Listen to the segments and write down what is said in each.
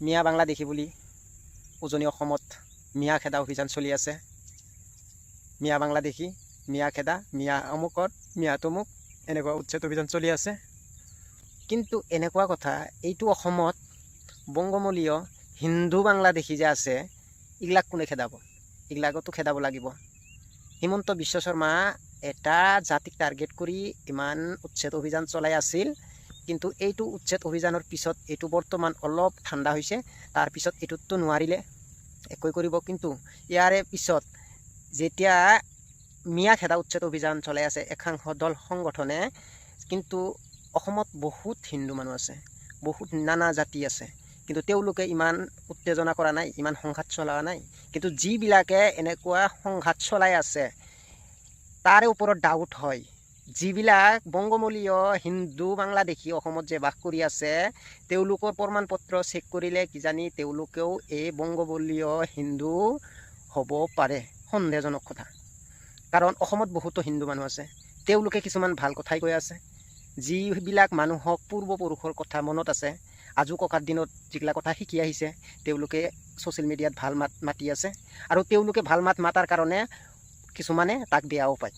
মিয়া বাংলাদেশী বুলি উজনি অসমত মিয়া খেদা অভিযান চলি আছে। মিয়া বাংলাদেশী মিয়া খেদা, মিয়া অমুকত মিয়া তমুক, এনেকুৱা উচ্ছেদ অভিযান চলি আছে। কিন্তু এনেকুৱা কথা, এইটো অসমত বংগমলীয় হিন্দু বাংলাদেশী যে আছে, এইগিলাক কোনে খেদাব? এইগিলাকতো খেদাব লাগিব। হিমন্ত বিশ্ব শৰ্মা এটা জাতিক টাৰ্গেট কৰি ইমান উচ্ছেদ অভিযান চলাই আছিল। কিন্তু এইটো উচ্ছেদ অভিযানৰ পিছত এইটো বৰ্তমান অলপ ঠাণ্ডা হৈছে। তাৰপিছত এইটোততো নোৱাৰিলে একোৱে কৰিব। কিন্তু ইয়াৰে পিছত যেতিয়া মিয়া খেদা উচ্ছেদ অভিযান চলাই আছে, একাংশ দল সংগঠনে, কিন্তু অসমত বহুত হিন্দু মানুহ আছে, বহুত নানা জাতি আছে। কিন্তু তেওঁলোকে ইমান উত্তেজনা কৰা নাই, ইমান সংঘাত চলোৱা নাই। কিন্তু যিবিলাকে এনেকুৱা সংঘাত চলাই আছে, তাৰে ওপৰত ডাউট হয়। যিবিলাক বংগমূলীয় হিন্দু বাংলাদেশী অসমত যে বাস কৰি আছে, তেওঁলোকৰ প্ৰমাণ পত্ৰ চেক কৰিলে কিজানি তেওঁলোকেও এই বংগমূলীয় হিন্দু হ'ব পাৰে। সন্দেহজনক কথা। কাৰণ অসমত বহুতো হিন্দু মানুহ আছে। তেওঁলোকে কিছুমান ভালো কথাই কৈ আছে। যিবিলাক মানুহক পূৰ্বপুৰুষৰ কথা মনত আছে, আজো ককাৰ দিনত যিগিলা কথা শিকি আহিছে, তেওঁলোকে ছ'চিয়েল মিডিয়াত ভালো মাত মাতি আছে। আৰু তেওঁলোকে ভালো মাত মাতাৰ কাৰণে কিছুমানে তাক বেয়াও পায়।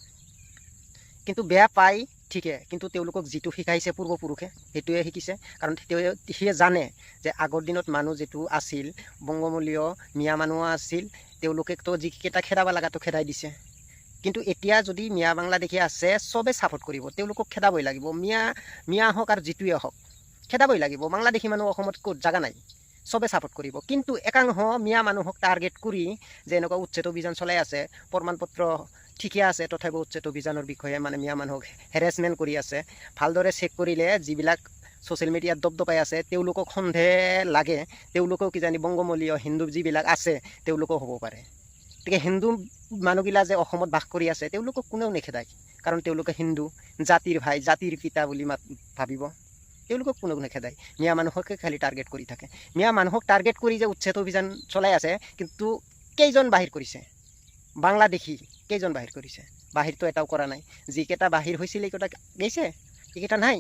কিন্তু বেয়া পায় ঠিকে। কিন্তু তেওঁলোকক যিটো শিকাইছে পূৰ্বপুৰুষে সেইটোৱে শিকিছে। কাৰণ তেওঁ সিয়ে জানে যে আগৰ দিনত মানুহ যিটো আছিল বংগমূলীয় মিয়া মানুহ আছিল তেওঁলোকেতো যিকেইটা খেদাব লগাটো খেদাই দিছে। কিন্তু এতিয়া যদি মিয়া বাংলাদেশী আছে চবে ছাপোৰ্ট কৰিব। তেওঁলোকক খেদাবই লাগিব। মিয়া মিয়া হওক আৰু যিটোৱে হওক খেদাবই লাগিব। বাংলাদেশী মানুহ অসমত ক'ত জাগা নাই। চবে ছাপোৰ্ট কৰিব। কিন্তু একাংশ মিয়া মানুহক টাৰ্গেট কৰি যে এনেকুৱা উচ্ছেদ অভিযান চলাই আছে প্ৰমাণ পত্ৰ ঠিকে আছে তথাপিও উচ্ছেদ অভিযানৰ বিষয়ে মানে মিয়া মানুহক হেৰেছমেণ্ট কৰি আছে। ভালদৰে চেক কৰিলে যিবিলাক ছ'চিয়েল মিডিয়াত দবদবাই আছে তেওঁলোকক সন্দেহ লাগে। তেওঁলোকেও কিজানি বংগমূলীয় হিন্দু যিবিলাক আছে তেওঁলোকেও হ'ব পাৰে। গতিকে হিন্দু মানুহগিলা যে অসমত বাস কৰি আছে তেওঁলোকক কোনেও নেখেদায় কাৰণ তেওঁলোকে হিন্দু জাতিৰ ভাই জাতিৰ পিতা বুলি মাত ভাবিব। তেওঁলোকক কোনেও নেখেদায় মিয়া মানুহকে খালি টাৰ্গেট কৰি থাকে। মিয়া মানুহক টাৰ্গেট কৰি যে উচ্ছেদ অভিযান চলাই আছে কিন্তু কেইজন বাহিৰ কৰিছে? বাংলাদেশী। কেইজন বাহিৰ কৰিছে? বাহিৰটো এটাও কৰা নাই। যিকেইটা বাহিৰ হৈছিল এইকেইটা গৈছে এইকেইটা নাই।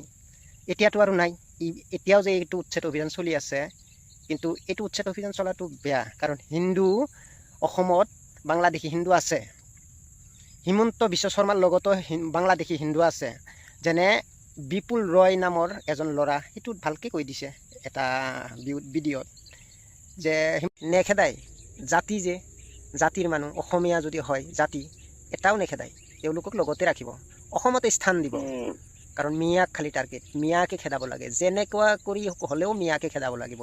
এতিয়াতো আৰু নাই। ই- এতিয়াও যে এইটো উচ্ছেদ অভিযান চলি আছে, কিন্তু এইটো উচ্ছেদ অভিযান চলাটো বেয়া। কাৰণ হিন্দু অসমত বাংলাদেশী হিন্দু আছে। হিমন্ত বিশ্ব শৰ্মাৰ লগতো বাংলাদেশী হিন্দু আছে। যেনে বিপুল ৰয় নামৰ এজন ল'ৰা, সেইটোত ভালকৈ কৈ দিছে এটা ভিডিঅ'ত, যে নেখেদাই জাতি যে জাতিৰ মানুহ অসমীয়া যদি হয় জাতি এটাও নেখেদায় তেওঁলোকক লগতে ৰাখিব। অসমতে স্থান দিব। কাৰণ মিয়াক খালি টাৰ্গেট মিয়াকে খেদাব লাগে। যেনেকুৱা কৰি হ'লেও মিয়াকে খেদাব লাগিব।